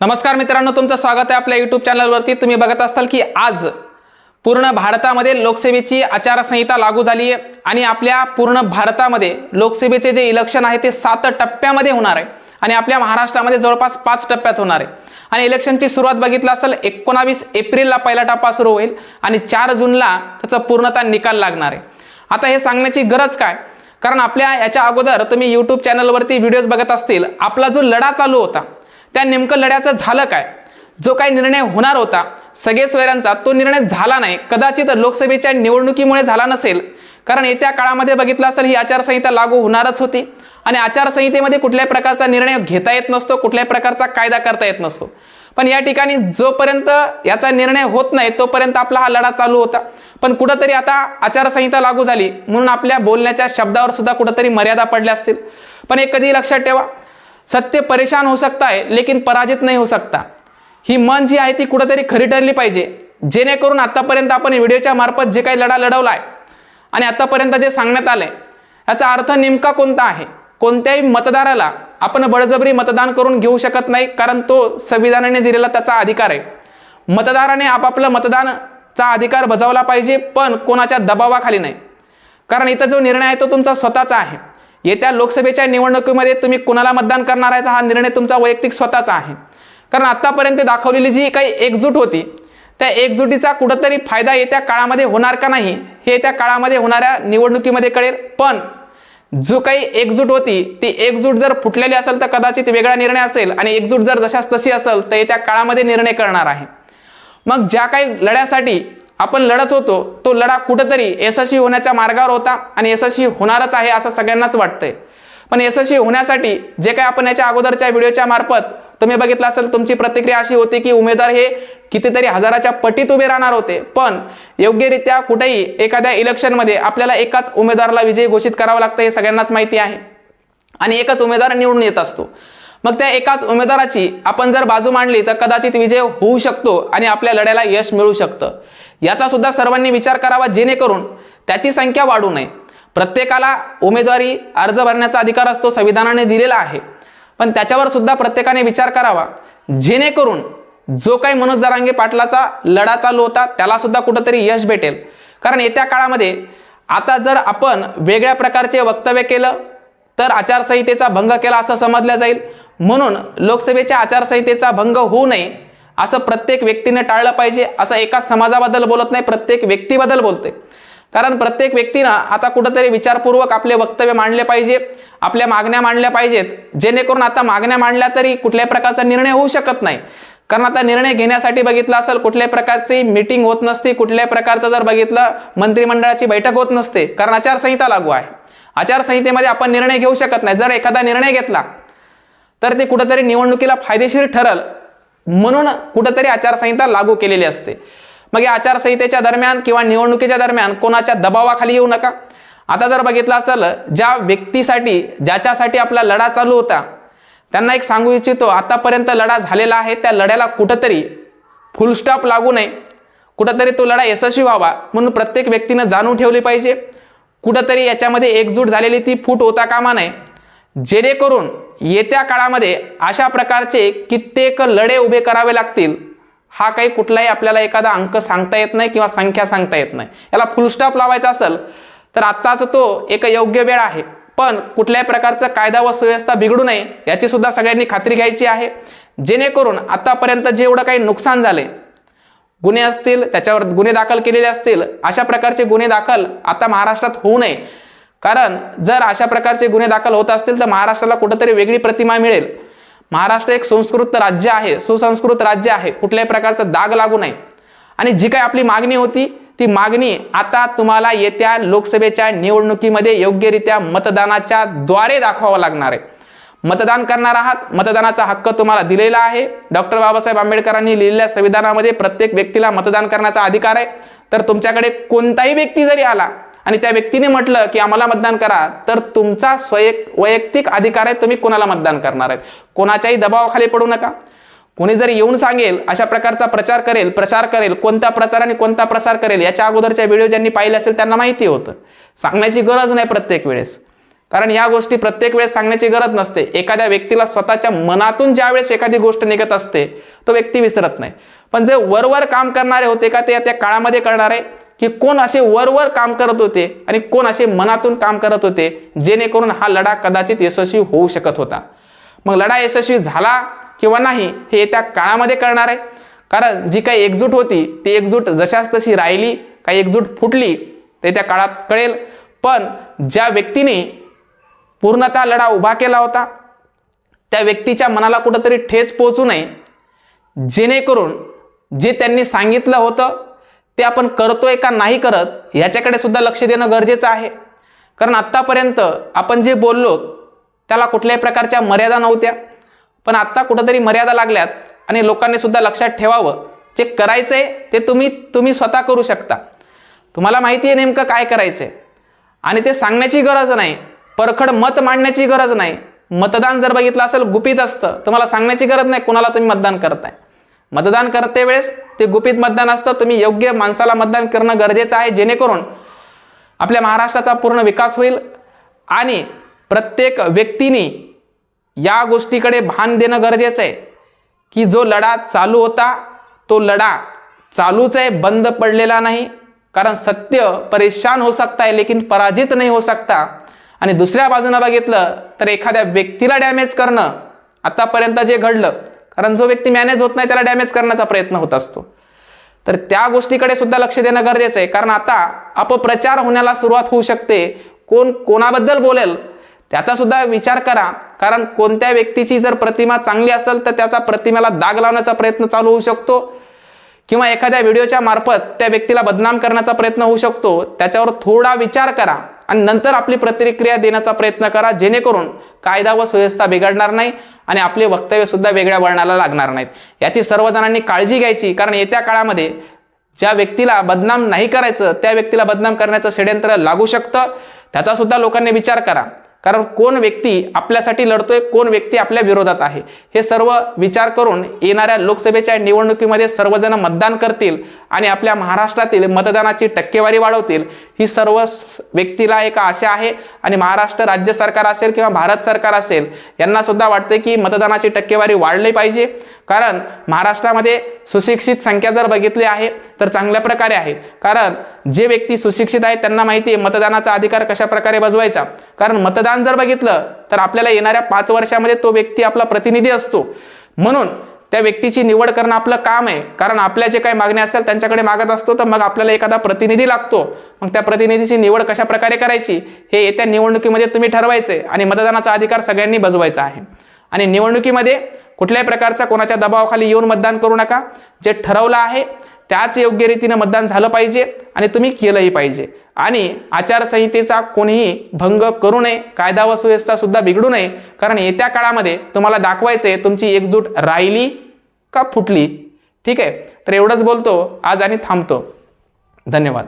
नमस्कार मित्रांनो तुमचं स्वागत आहे आपल्या यूट्यूब चॅनलवरती तुम्ही बघत असाल की आज पूर्ण भारतामध्ये लोकसेवेची आचारसंहिता लागू झाली आहे आणि आपल्या पूर्ण भारतामध्ये लोकसेवेचे जे इलेक्शन आहे ते सात टप्प्यामध्ये होणार आहे आणि आपल्या महाराष्ट्रामध्ये जवळपास पाच टप्प्यात होणार आहे. आणि इलेक्शनची सुरुवात बघितलं असेल एकोणावीस एप्रिलला पहिला टप्पा सुरू होईल आणि चार जूनला त्याचा पूर्णतः निकाल लागणार आहे. आता हे सांगण्याची गरज काय? कारण आपल्या याच्या अगोदर तुम्ही यूट्यूब चॅनलवरती व्हिडिओज बघत असतील आपला जो लढा चालू होता त्या नेमकं लढ्याचं झालं काय? जो काही निर्णय होणार होता सगळे सोयऱ्यांचा तो निर्णय झाला नाही. कदाचित लोकसभेच्या निवडणुकीमुळे झाला नसेल. कारण येत्या काळामध्ये बघितलं असेल ही आचारसंहिता लागू होणारच होती. आणि आचारसंहितेमध्ये कुठल्याही प्रकारचा निर्णय घेता येत नसतो कुठल्याही प्रकारचा कायदा करता येत नसतो. पण या ठिकाणी जोपर्यंत याचा निर्णय होत नाही तोपर्यंत आपला हा लढा चालू होता. पण कुठंतरी आता आचारसंहिता लागू झाली म्हणून आपल्या बोलण्याच्या शब्दावर सुद्धा कुठंतरी मर्यादा पडल्या असतील. पण एक कधी लक्षात ठेवा सत्य परेशान हो सकता है लेकिन पराजित नाही हो सकता ही मन जी आहे ती कुठंतरी खरी ठरली पाहिजे. जेणेकरून आतापर्यंत आपण व्हिडिओच्या मार्फत जे काही लढा लढवला आहे आणि आतापर्यंत जे सांगण्यात आलंय याचा अर्थ नेमका कोणता आहे? कोणत्याही मतदाराला आपण बळजबरी मतदान करून घेऊ शकत नाही कारण तो संविधानाने दिलेला त्याचा अधिकार आहे. मतदाराने आपापलं मतदानचा अधिकार बजावला पाहिजे पण कोणाच्या दबावाखाली नाही. कारण इथं जो निर्णय आहे तो तुमचा स्वतःचा आहे. येत्या लोकसभेच्या निवडणुकीमध्ये तुम्ही कुणाला मतदान करणार आहे हा निर्णय तुमचा वैयक्तिक स्वतःचा आहे. कारण आत्तापर्यंत दाखवलेली जी काही एकजूट होती त्या एकजुटीचा कुठंतरी फायदा येत्या काळामध्ये होणार का नाही हे येत्या काळामध्ये होणाऱ्या निवडणुकीमध्ये कळेल. पण जो काही एकजूट होती ती एकजूट जर फुटलेली असेल तर कदाचित वेगळा निर्णय असेल आणि एकजूट जर जशास तशी असेल तर येत्या काळामध्ये निर्णय करणार आहे. मग ज्या काही लढ्यासाठी आपण लढत होतो तो लढा कुठंतरी यशस्वी होण्याच्या मार्गावर होता आणि यशस्वी होणारच आहे असं सगळ्यांनाच वाटतंय. पण यशस्वी होण्यासाठी जे काही आपण याच्या अगोदरच्या व्हिडिओच्या मार्फत तुम्ही बघितलं असेल तुमची प्रतिक्रिया अशी होती की उमेदवार हे कितीतरी हजाराच्या पटीत उभे राहणार होते. पण योग्यरित्या कुठेही एखाद्या इलेक्शनमध्ये आपल्याला एकाच उमेदवाराला विजयी घोषित करावं लागतं हे सगळ्यांनाच माहिती आहे. आणि एकच उमेदवार निवडून येत असतो. मग त्या एकाच उमेदवाराची आपण जर बाजू मांडली तर कदाचित विजय होऊ शकतो आणि आपल्या लढ्याला यश मिळू शकतं. याचा सुद्धा सर्वांनी विचार करावा जेणेकरून त्याची संख्या वाढू नये. प्रत्येकाला उमेदवारी अर्ज भरण्याचा अधिकार असतो संविधानाने दिलेला आहे. पण त्याच्यावर सुद्धा प्रत्येकाने विचार करावा जेणेकरून जो काही मनोज जरांगे पाटलाचा लढा चालू होता त्याला सुद्धा कुठंतरी यश भेटेल. कारण येत्या काळामध्ये आता जर आपण वेगळ्या प्रकारचे वक्तव्य केलं तर आचारसंहितेचा भंग केला असं समजलं जाईल. म्हणून लोकसभेच्या आचारसंहितेचा भंग होऊ नये असं प्रत्येक व्यक्तीने टाळलं पाहिजे असं एका समाजाबद्दल बोलत नाही प्रत्येक व्यक्तीबद्दल बोलते कारण प्रत्येक व्यक्तीनं आता कुठंतरी विचारपूर्वक आपले वक्तव्य मांडले पाहिजे आपल्या मागण्या मांडल्या पाहिजेत. जेणेकरून आता मागण्या मांडल्या तरी कुठल्याही प्रकारचा निर्णय होऊ शकत नाही. कारण आता निर्णय घेण्यासाठी बघितलं असेल कुठल्याही प्रकारची मीटिंग होत नसते कुठल्याही प्रकारचं जर बघितलं मंत्रिमंडळाची बैठक होत नसते. कारण आचारसंहिता लागू आहे. आचारसंहितेमध्ये आपण निर्णय घेऊ शकत नाही. जर एखादा निर्णय घेतला तर ते कुठंतरी निवडणुकीला फायदेशीर ठरल म्हणून कुठंतरी आचारसंहिता लागू केलेली असते. मग या आचारसंहितेच्या दरम्यान किंवा निवडणुकीच्या दरम्यान कोणाच्या दबावाखाली येऊ नका. आता जर बघितलं असेल ज्या व्यक्तीसाठी ज्याच्यासाठी आपला लढा चालू होता त्यांना एक सांगू इच्छितो आतापर्यंत लढा झालेला आहे त्या लढ्याला कुठंतरी फुलस्टॉप लागू नये. कुठंतरी तो लढा यशस्वी व्हावा म्हणून प्रत्येक व्यक्तीनं जाणून ठेवली पाहिजे. कुठंतरी याच्यामध्ये एकजूट झालेली ती फूट होता कामा नये. जेणेकरून येत्या काळामध्ये अशा प्रकारचे कित्येक लढे उभे करावे लागतील हा काही कुठलाही आपल्याला एखादा अंक सांगता येत नाही किंवा संख्या सांगता येत नाही. याला फुलस्टॉप लावायचा असेल तर आत्ताच तो एक योग्य वेळ आहे. पण कुठल्याही प्रकारचं कायदा व सुव्यवस्था बिघडू नये याची सुद्धा सगळ्यांनी खात्री घ्यायची आहे. जेणेकरून आतापर्यंत जेवढं काही नुकसान झाले गुन्हे असतील त्याच्यावर गुन्हे दाखल केलेले असतील अशा प्रकारचे गुन्हे दाखल आता महाराष्ट्रात होऊ नये. कारण जर अशा प्रकारचे गुन्हे दाखल होत असतील तर महाराष्ट्राला कुठंतरी वेगळी प्रतिमा मिळेल. महाराष्ट्र एक संस्कृत राज्य आहे सुसंस्कृत राज्य आहे कुठल्याही प्रकारचं दाग लागू नये. आणि जी काही आपली मागणी होती ती मागणी आता तुम्हाला येत्या लोकसभेच्या निवडणुकीमध्ये योग्यरित्या मतदानाच्या द्वारे दाखवावं लागणार आहे. मतदान करणार आहात मतदानाचा हक्क तुम्हाला दिलेला आहे. डॉक्टर बाबासाहेब आंबेडकरांनी लिहिलेल्या संविधानामध्ये प्रत्येक व्यक्तीला मतदान करण्याचा अधिकार आहे. तर तुमच्याकडे कोणताही व्यक्ती जरी आला आणि त्या व्यक्तीने म्हटलं की आम्हाला मतदान करा तर तुमचा स्वय वैयक्तिक अधिकार आहे तुम्ही कोणाला मतदान करणार आहेत? कोणाच्याही दबावाखाली पडू नका. कोणी जर येऊन सांगेल अशा प्रकारचा प्रचार करेल प्रसार करेल कोणता प्रचार आणि कोणता प्रसार करेल याच्या अगोदरच्या व्हिडिओ ज्यांनी पाहिले असेल त्यांना माहिती होतं. सांगण्याची गरज नाही प्रत्येक वेळेस. कारण या गोष्टी प्रत्येक वेळेस सांगण्याची गरज नसते. एखाद्या व्यक्तीला स्वतःच्या मनातून ज्या वेळेस एखादी गोष्ट निघत असते तो व्यक्ती विसरत नाही. पण जे वरवर काम करणारे होते का ते त्या काळामध्ये कळणार आहे की कोण असे वरवर काम करत होते आणि कोण असे मनातून काम करत होते जेणेकरून हा लढा कदाचित यशस्वी होऊ शकत होता. मग लढा यशस्वी झाला किंवा नाही हे येत्या काळामध्ये कळणार आहे. कारण जी काही एकजूट होती ती एकजूट जशाच तशी राहिली काही एकजूट फुटली ते त्या काळात कळेल. पण ज्या व्यक्तीने पूर्णतः लढा उभा केला होता त्या व्यक्तीच्या मनाला कुठंतरी ठेच पोहोचू नये. जेणेकरून जे त्यांनी सांगितलं होतं ते आपण करतोय का नाही करत ह्याच्याकडे सुद्धा लक्ष देणं गरजेचं आहे. कारण आत्तापर्यंत आपण जे बोललो त्याला कुठल्याही प्रकारच्या मर्यादा नव्हत्या. पण आत्ता कुठंतरी मर्यादा लागल्यात आणि लोकांनी सुद्धा लक्षात ठेवावं. जे करायचं आहे ते तुम्ही तुम्ही स्वतः करू शकता. तुम्हाला माहिती आहे नेमकं काय करायचं आहे आणि ते सांगण्याची गरज नाही. परखड मत मांडण्याची गरज नाही. मतदान जर बघितलं असेल गुपित असतं. तुम्हाला सांगण्याची गरज नाही कुणाला तुम्ही मतदान करताय. मतदान करते वेळेस ते गुपित मतदान असतं. तुम्ही योग्य माणसाला मतदान करणं गरजेचं आहे. जेणेकरून आपल्या महाराष्ट्राचा पूर्ण विकास होईल आणि प्रत्येक व्यक्तीने या गोष्टीकडे भान देणं गरजेचं आहे. की जो लढा चालू होता तो लढा चालूच आहे. बंद पडलेला नाही. कारण सत्य परेशान हो सकता है लेकिन पराजित नाही हो सकता आणि दुसऱ्या बाजूनं बघितलं तर एखाद्या व्यक्तीला डॅमेज करणं आतापर्यंत जे घडलं कारण जो व्यक्ती मॅनेज होत नाही त्याला डॅमेज करण्याचा प्रयत्न होत असतो. तर त्या गोष्टीकडे सुद्धा लक्ष देणं गरजेचं आहे. कारण आता अपप्रचार होण्याला सुरुवात होऊ शकते. कोण कोणाबद्दल बोलेल त्याचा सुद्धा विचार करा. कारण कोणत्या व्यक्तीची जर प्रतिमा चांगली असेल तर त्याचा प्रतिमेला दाग लावण्याचा प्रयत्न चालू होऊ शकतो. किंवा एखाद्या व्हिडिओच्या मार्फत त्या व्यक्तीला बदनाम करण्याचा प्रयत्न होऊ शकतो. त्याच्यावर थोडा विचार करा. आणि नंतर आपली प्रतिक्रिया देण्याचा प्रयत्न करा जेणेकरून कायदा व सुव्यवस्था बिघडणार नाही आणि आपले वक्तव्यसुद्धा वेगळ्या वळणाला लागणार नाहीत. याची सर्वजणांनी काळजी घ्यायची कारण येत्या काळामध्ये ज्या व्यक्तीला बदनाम नाही करायचं त्या व्यक्तीला बदनाम करण्याचं षड्यंत्र लागू शकतं. त्याचासुद्धा लोकांनी विचार करा. कारण कोण व्यक्ती आपल्यासाठी लढतोय कोण व्यक्ती आपल्या विरोधात आहे? हे सर्व विचार करून येणाऱ्या लोकसभेच्या निवडणुकीमध्ये सर्वजण मतदान करतील आणि आपल्या महाराष्ट्रातील मतदानाची टक्केवारी वाढवतील. ही सर्व व्यक्तीला एक आशा आहे. आणि महाराष्ट्र राज्य सरकार असेल किंवा भारत सरकार असेल यांना सुद्धा वाटते की मतदानाची टक्केवारी वाढली पाहिजे. कारण महाराष्ट्रामध्ये सुशिक्षित संख्या जर बघितली आहे तर चांगल्या प्रकारे आहे. कारण जे व्यक्ती सुशिक्षित आहेत त्यांना माहिती आहे मतदानाचा अधिकार कशा प्रकारे बजवायचा? कारण मतदान जर बघितलं तर आपल्याला येणाऱ्या पाच वर्षामध्ये तो व्यक्ती आपला प्रतिनिधी असतो. म्हणून त्या व्यक्तीची निवड करणं आपलं काम आहे. कारण आपल्या जे काही मागण्या असतात त्यांच्याकडे मागत असतो तर मग आपल्याला एखादा प्रतिनिधी लागतो. मग त्या प्रतिनिधीची निवड कशा प्रकारे करायची? हे येत्या निवडणुकीमध्ये तुम्ही ठरवायचे आणि मतदानाचा अधिकार सगळ्यांनी बजवायचा आहे. आणि निवडणुकीमध्ये कुठल्याही प्रकारचा कोणाच्या दबावाखाली येऊन मतदान करू नका. जे ठरवलं आहे त्याच योग्य रीतीनं मतदान झालं पाहिजे आणि तुम्ही केलंही पाहिजे. आणि आचारसंहितेचा कोणीही भंग करू नये कायदा व सुव्यवस्था सुद्धा बिघडू नये कारण येत्या काळामध्ये तुम्हाला दाखवायचंय तुमची एकजूट राहिली का फुटली? ठीक आहे तर एवढंच बोलतो आज आणि थांबतो. धन्यवाद.